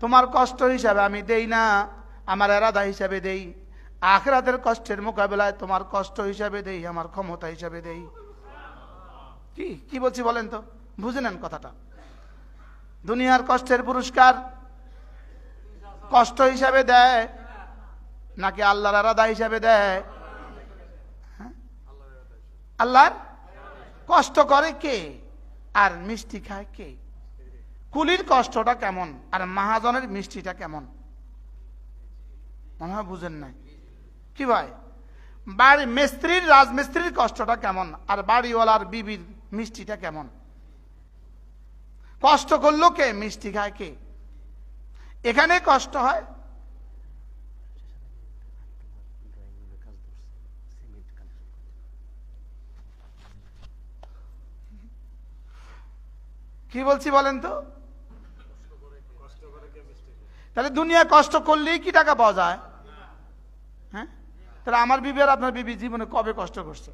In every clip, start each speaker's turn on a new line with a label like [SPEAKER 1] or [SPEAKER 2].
[SPEAKER 1] তোমার কষ্ট হিসাবে আমি দেই না, আমার এরাদা হিসাবে দেই। আখরাতের কষ্টের মোকাবেলায় তোমার কষ্ট হিসাবে দেই, আমার ক্ষমতা হিসাবে দেই। কি কি বলছি বলেন তো? বুঝে নেন কথাটা। দুনিয়ার কষ্টের পুরস্কার কষ্ট হিসাবে দেয়, নাকি আল্লাহর আরাদা হিসাবে দেয়? হ্যাঁ? আল্লাহর? কষ্ট করে কে? আর মিষ্টি খায় কে? কুলির কষ্টটা কেমন? আর মহাজনের মিষ্টিটা কেমন? মনে হয় বুঝেন নাই। কি ভাই? বাড়ি মিস্ত্রির, রাজমিস্ত্রির কষ্টটা কেমন? আর বাড়িওয়ালার বিবির মিষ্টিটা কেমন? কষ্ট করল কে? মিষ্টি খায় কে? এখানে কষ্ট হয়? কি বলছি বলেন তো? তাহলে দুনিয়া কষ্ট করলেই কি টাকা পাওয়া যায়? হ্যাঁ? তাহলে আমার বিবি আর আপনার বিবি জীবনে কবে কষ্ট করছে?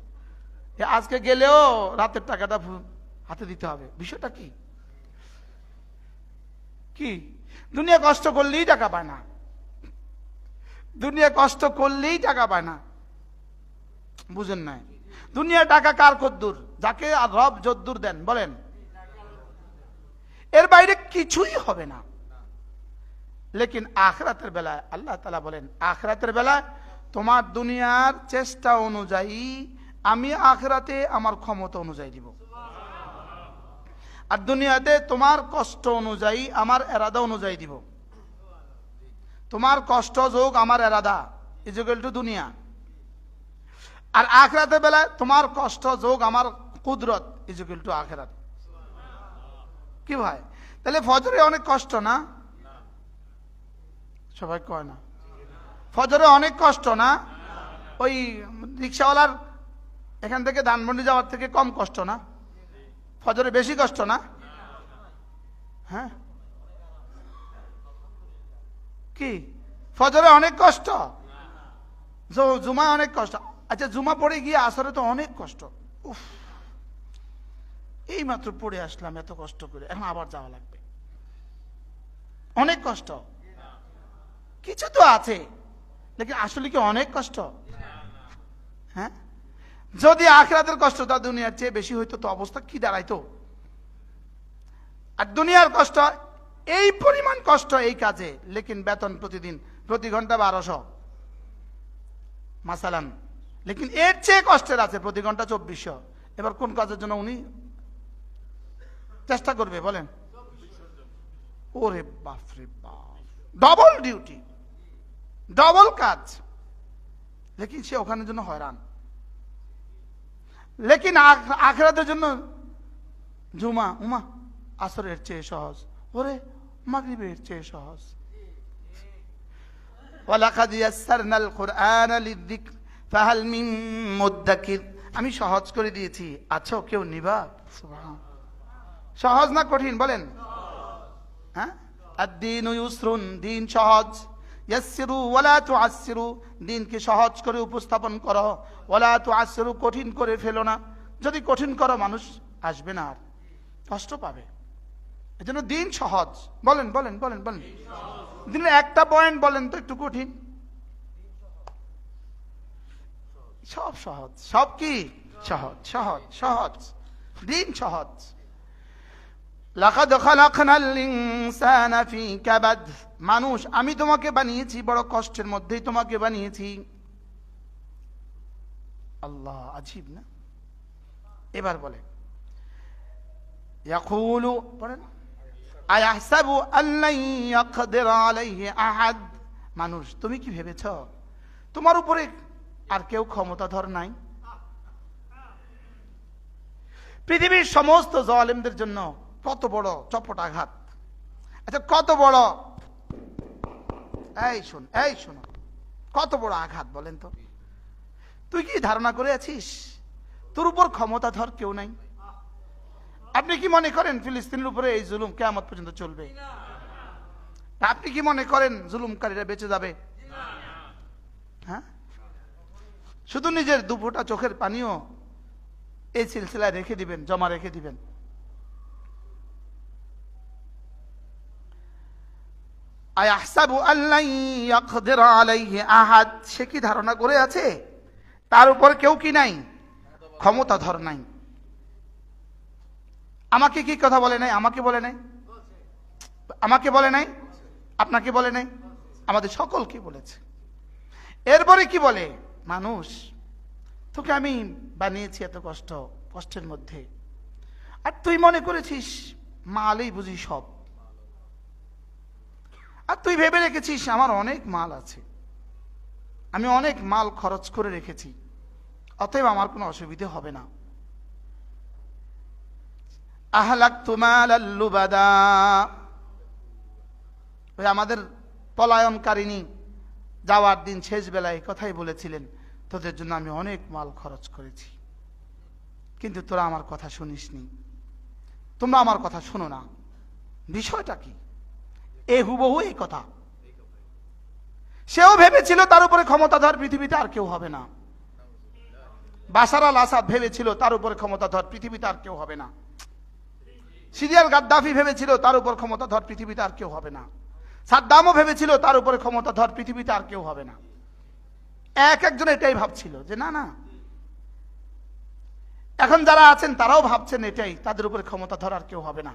[SPEAKER 1] আজকে গেলেও রাতের টাকাটা হাতে দিতে হবে। বিষয়টা কি? কি? দুনিয়া কষ্ট করলেই টাকা পায় না। দুনিয়া কষ্ট করলেই টাকা পায় না। বুঝেন নাই? দুনিয়া টাকা কার কদ্দুর? যাকে রব যদ্দুর দেন, বলেন। এর বাইরে কিছুই হবে না। লেকিন আখরাতের বেলায়, আল্লাহ তালা বলেন, আখরাতের বেলায় তোমার দুনিয়ার চেষ্টা অনুযায়ী আমি আখরাতে আমার ক্ষমতা অনুযায়ী দিব। আর দুনিয়াতে তোমার কষ্ট অনুযায়ী আমার এরাদা অনুযায়ী দিব। তোমার কষ্ট যোগ আমার এরাদা ইজুগেল টু দুনিয়া। আর আখরাতের বেলায় তোমার কষ্ট যোগ আমার কুদরত ইজুগেল টু আখরাত। কি ভাই? তাহলে ফজরে অনেক কষ্ট না? সবাই কয় না। ফজরে অনেক কষ্ট না? ওই রিক্সাওয়ালার এখান থেকে ধানমন্ডি যাওয়ার থেকে কম কষ্ট না? ফজরে বেশি কষ্ট না? হ্যাঁ? কি? ফজরে অনেক কষ্ট? জুমা অনেক কষ্ট। আচ্ছা জুমা পড়ে গিয়ে আসরে তো অনেক কষ্ট। উফ! এই মাত্র পড়ে আসলাম এত কষ্ট করে। এখন আবার যাওয়া লাগবে। অনেক কষ্ট। কিছু তো আছে। লেকিন আসলে কি অনেক কষ্ট? হ্যাঁ? যদি আখরাতের কষ্টটা দুনিয়ার চেয়ে বেশি হইতো, তো অবস্থা কি দাঁড়াইতো? আর দুনিয়ার কষ্ট, এই পরিমাণ কষ্ট এই কাজে, লেকিন বেতন প্রতিদিন, প্রতি ঘণ্টা বারোশো। মাসালান, লেকিন এর চেয়ে কষ্টের আছে, প্রতি ঘণ্টা চব্বিশশো। এবার কোন কাজের জন্য উনি চেষ্টা করবে, বলেন? ওরে বাপরে বাপ ডবল ডিউটি ডবল কাজ। লেকিন সে ওখানের জন্য হয়রান। লেকিন আখ- আখরাতের জন্য জুমা, উমা, আসরের চেয়ে সহজ। ওরে, মাগরিবের চেয়ে সহজ। আমি সহজ করে দিয়েছি। আছো কেউ নিবা? সহজ না কঠিন? বলেন। হ্যাঁ? দিন সহজ। ইয়াসসিরু ওয়ালা তুআসসিরু, দিনকে সহজ করে উপস্থাপন করো। ওয়ালা তুআসসিরু, কঠিন করে ফেলো না। যদি কঠিন করো, মানুষ আসবে না আর। কষ্ট পাবে। এজন্য দিন সহজ। বলেন বলেন বলেন বলেন। দিনের একটা পয়েন্ট বলেন তো, একটু কঠিন। সব সহজ। সব কি? সহজ সহজ সহজ। দিন সহজ। লাকাদ খালাকনাল ইনসানা ফি কাবাদ। মানুষ, আমি তোমাকে বানিয়েছি, বড় কষ্টের মধ্যেই তোমাকে বানিয়েছি। আল্লাহ, আজীব না? এবার বলে ইয়াকুলু, পড়েন? আয়াহসাবু আল্লান ইয়াকদির আলাইহি আহাদ। মানুষ, তুমি কি ভেবেছ? তোমার উপরে আর কেউ ক্ষমতাধর নাই? পৃথিবীর সমস্ত জালেমদের জন্য কত বড় চপট আঘাত? আচ্ছা কত বড়? এই শোন, এই শোনো, কত বড় আঘাত বলেন তো? তুই কি ধারণা করে আছিস? তোর উপর ক্ষমতাধর কেউ নাই। আপনি কি মনে করেন ফিলিস্তিনের উপরে এই জুলুম কেমন পর্যন্ত চলবে? আপনি কি মনে করেন জুলুমকারীরা বেঁচে যাবে? হ্যাঁ? শুধু নিজের দুফোটা চোখের পানিও এই সিলসিলায় রেখে দিবেন, জমা রেখে দিবেন। আয়াহসাবু আলাইহি আহাদ, সে কি ধারণা করে আছে? তার উপর কেউ কি নাই? ক্ষমতাধর নাই। আমাকে কি কথা বলে নাই? আমাকে বলে নাই? আমাকে বলে নাই? আপনাকে বলে নাই? আমাদের সকলকে বলেছে। এরপরে কি বলে? মানুষ, তোকে আমি বানিয়েছি এত কষ্ট, কষ্টের মধ্যে। আর তুই মনে করেছিস, মালেই বুঝি সব। আর তুই ভেবে রেখেছিস আমার অনেক মাল আছে। আমি অনেক মাল খরচ করে রেখেছি। অতএব আমার কোনো অসুবিধে হবে না। আহলাক তুমাল আল্লুবাদা ওই আমাদের পলায়নকারিনী যাওয়ার দিন শেষ বেলায় কথাই বলেছিলেন, তোদের জন্য আমি অনেক মাল খরচ করেছি। কিন্তু তোরা আমার কথা শুনিসনি। তোমরা আমার কথা শোনো না। বিষয়টা কি? এ হুবহু এই কথা। সেও ভেবেছিল তার উপরে ক্ষমতাধর পৃথিবীতে আর কেউ হবে না। বাসার আল আসাদ ভেবেছিল তার উপরে ক্ষমতাধর পৃথিবীতে আর কেউ হবে না। সিরিয়াল গাদ্দাফি ভেবেছিল তার উপর ক্ষমতাধর পৃথিবীতে আর কেউ হবে না। সাদ্দামও ভেবেছিল তার উপরে ক্ষমতাধর পৃথিবীতে আর কেউ হবে না। এক একজন এটাই ভাবছিল যে, না না। এখন যারা আছেন তারাও ভাবছেন এটাই, তাদের উপরে ক্ষমতা আর কেউ হবে না।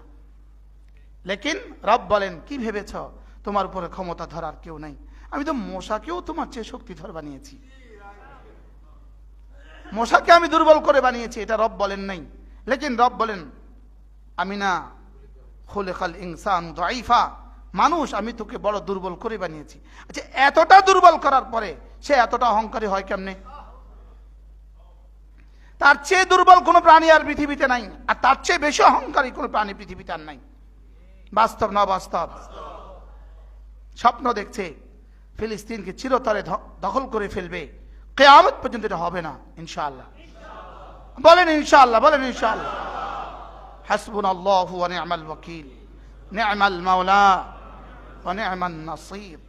[SPEAKER 1] লেকিন রব বলেন, কি ভেবেছ? তোমার উপরে ক্ষমতা ধরার কেউ নাই। আমি তো মশাকেও তোমার চেয়ে শক্তিধর বানিয়েছি। মশাকে আমি দুর্বল করে বানিয়েছি, এটা রব বলেন নাই। লেকিন রব বলেন, আমি না খাল ইনসান দাইফা মানুষ, আমি তোকে বড় দুর্বল করে বানিয়েছি। আচ্ছা এতটা দুর্বল করার পরে সে এতটা অহংকারী হয় কেমনে? তার চেয়ে দুর্বল কোনো প্রাণী আর পৃথিবীতে নাই, আর তার চেয়ে বেশি অহংকারী কোনো প্রাণী পৃথিবীতে আর নাই। বাস্তব না বাস্তব স্বপ্ন দেখছে ফিলিস্তিনকে চিরতরে ধ- দখল করে ফেলবে কেয়ামত পর্যন্ত এটা হবে না ইনশাআল্লাহ বলেন ইনশাআল্লাহ বলেন ইনশাআল্লাহ হাসবুন আল্লাহ ওয়া নি'মাল ওয়াকিল নি'মাল মাওলা ওয়া নি'মান নাসির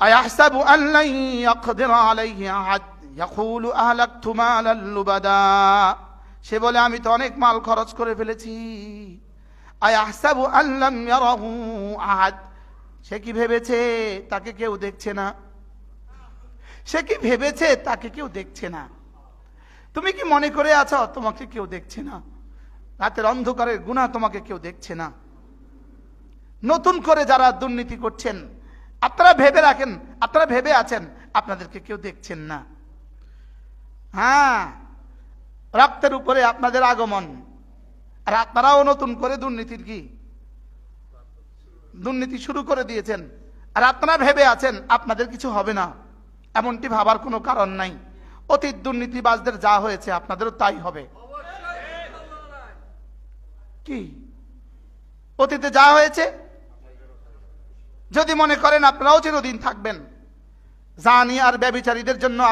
[SPEAKER 1] أيحسب أن لن يقدر عليه أحد يقول أهلكت مالا لبدا সে বলে আমি তো অনেক মাল খরচ করে ফেলেছি আয়াহসাবু আল্লাম ইয়ারাহু আহাদ। সে কি ভেবেছে তাকে কেউ দেখছে না? সে কি ভেবেছে তাকে কেউ দেখছে না? তুমি কি মনে করে আছো তোমাকে কেউ দেখছে না? রাতের অন্ধকারের গুণা তোমাকে কেউ দেখছে না? নতুন করে যারা দুর্নীতি করছেন, আপনারা ভেবে রাখেন, আপনারা ভেবে আছেন, আপনাদেরকে কেউ দেখছেন না। হ্যাঁ রক্তের উপরে আপনাদের আগমন। আর আপনারাও নতুন করে দুর্নীতির কি? দুর্নীতি শুরু করে দিয়েছেন। আর আপনারা ভেবে আছেন, আপনাদের কিছু হবে না। এমনটি ভাবার কোনো কারণ নাই। অতীত দুর্নীতিবাজদের যা হয়েছে, আপনাদেরও তাই হবে। কি? অতীতে যা হয়েছে? যদি মনে করেন, আপনারাও চিরদিন থাকবেন। জানি আর ব্যবিচারীদের জন্য